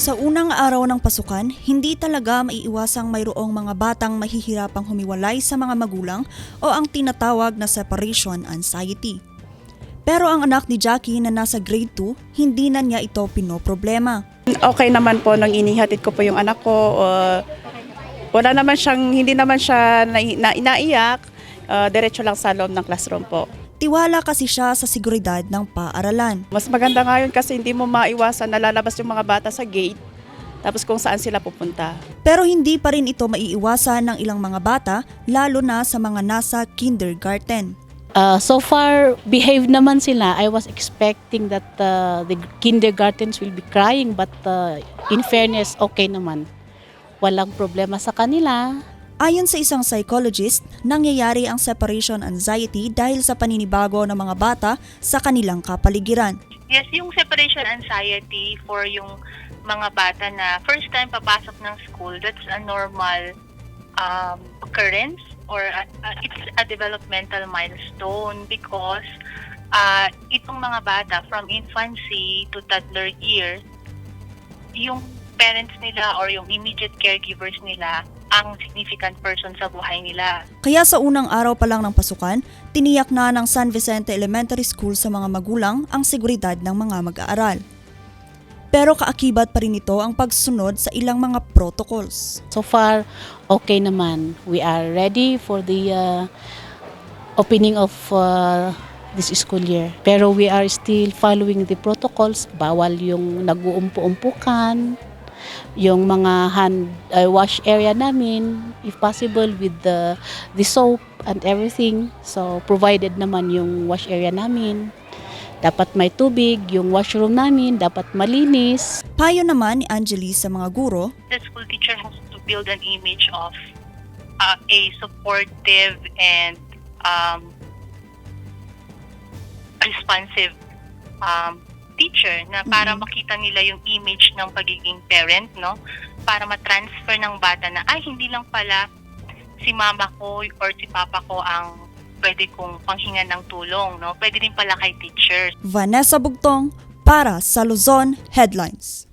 Sa unang araw ng pasukan, hindi talaga maiiwasang mayroong mga batang mahihirapang humiwalay sa mga magulang o ang tinatawag na separation anxiety. Pero ang anak ni Jackie na nasa grade 2, hindi na niya ito pinoproblema. Okay naman po nang inihatid ko po yung anak ko. uh, wala naman siyang, hindi naman siya na, na, inaiyak. Uh, diretso lang sa loob ng classroom po. Tiwala kasi siya sa seguridad ng paaralan. Mas maganda ngayon kasi hindi mo maiwasan na lalabas yung mga bata sa gate. Tapos kung saan sila pupunta. Pero hindi pa rin ito maiiwasan ng ilang mga bata, lalo na sa mga nasa kindergarten. Uh, so far, behave naman sila. I was expecting that uh, the kindergartens will be crying but uh, in fairness, okay naman. Walang problema sa kanila. Ayon sa isang psychologist, nangyayari ang separation anxiety dahil sa paninibago ng mga bata sa kanilang kapaligiran. Yes, yung separation anxiety for yung mga bata na first time papasok ng school, that's a normal um, occurrence or a, a- it's a developmental milestone because uh, itong mga bata from infancy to toddler years, yung parents nila or yung immediate caregivers nila ang significant person sa buhay nila. Kaya sa unang araw pa lang ng pasukan, tiniyak na ng San Vicente Elementary School sa mga magulang ang seguridad ng mga mag-aaral. Pero kaakibat pa rin ito ang pagsunod sa ilang mga protocols. So far, okay naman. We are ready for the uh, opening of uh, this school year. Pero we are still following the protocols. Bawal yung nag-uumpu-umpukan, yung mga hand uh, wash area namin, if possible with the, the soap and everything. So provided naman yung wash area namin. Dapat may tubig, yung washroom namin dapat malinis. Payo naman ni Angeli sa mga guro, the school teacher has to build an image of uh, a supportive and um, responsive um, teacher na para makita nila yung image ng pagiging parent, no? Para ma-transfer ng bata na, ay, hindi lang pala si mama ko or si papa ko ang pwede kong panghingan ng tulong, no? Pwede din pala kay teachers. Vanessa Bugtong para sa Luzon Headlines.